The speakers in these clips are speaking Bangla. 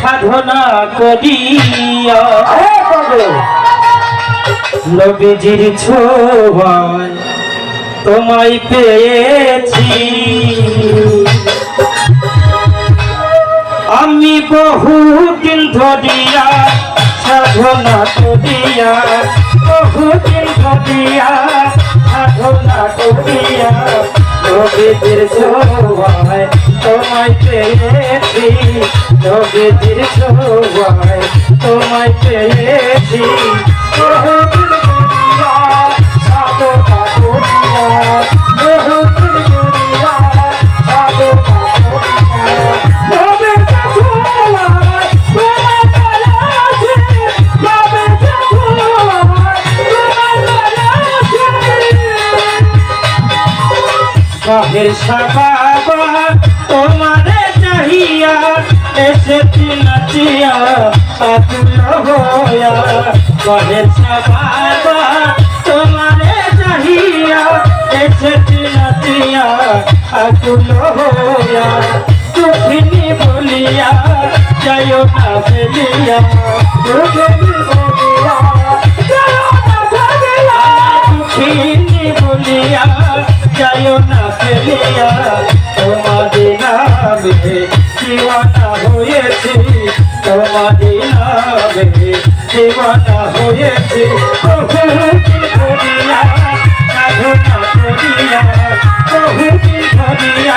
সাধনা করিয়া। নবীজির ছোঁয়ায় তোমায় পেয়েছি। আমি বহুদিন ধরিয়া সাধনা করিয়া, বহুদিন ধরিয়া সাধনা করিয়া নবীজির ছোঁয়ায় তোমায় পেয়েছি। নবীজির ছোঁয়ায় তোমায় পেয়েছি। কাহের সাবাবা তোমারে চাহিয়া এসেছি নাচিয়া আতুল হইয়া। কাহের সাবাবা তোমারে চাহিয়া এসেছি নাচিয়া আতুল হইয়া। দুঃখিনী বলিয়া, যাইও না ফেলিয়া। দুঃখিনী বলিয়া যাইও না ফেলিয়া, তোমাদের নামে দিওয়ানা হয়েছি, তোমাদের নামে দিওয়ানা হয়েছি। বহুদিন ধরিয়া সাধনা করিয়া বহুদিন ধরিয়া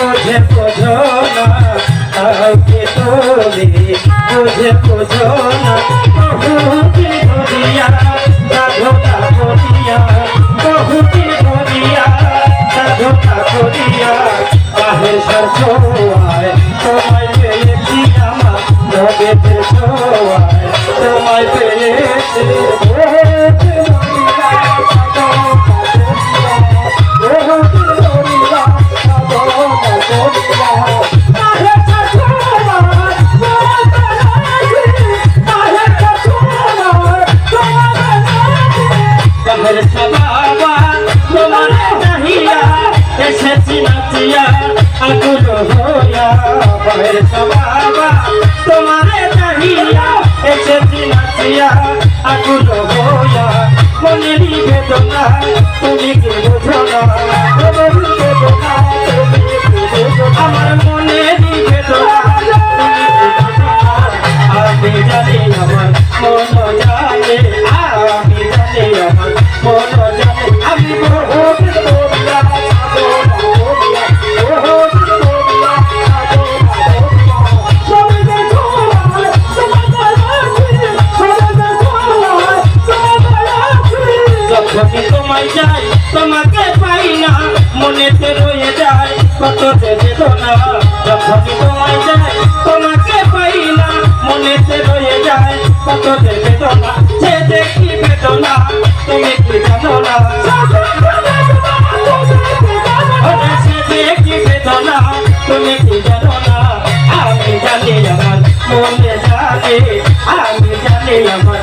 বুঝে বোঝো না আওকে তুমি বুঝে বোঝো না বহুতি ধরিয়া সাধনা করিয়া বহুতি ধরিয়া সাধনা করিয়া আহে সরছোয়ায় তোমায় পেয়েছি আমার, নবেদের ছোয়ায় তোমায় পেয়েছি। নাচিয়া আকুল হইয়া কমর সবাবা, তোমার চাহিয়া এসেছি নাচিয়া আকুল হইয়া মনেরই বেদনা, তুমি কি বোঝো না মনেরই বেদনা? আমার মনেরই বেদনা? আমি জানি আমার মন জানে, আমি জানি আমার মন জানে আমি বহুত কত যে বেদনা যখনই তোমায় যাই তোমাকে পাই না মনেতে রয়ে যায়, কত যে বেদনা সে দেখি বেদনা, তুমি কি জানো না? তুমি কি জানো না? আমি জানি আমার মনে জানে, আমি জানি আমার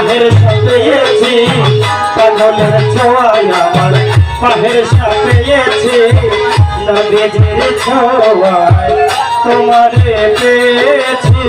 পাহের সাপেয়েছি পাগলের ছোঁয়ায় আমার পাহের সাপেয়েছি নদীর ছোঁয়ায় তোমারে পেয়েছি।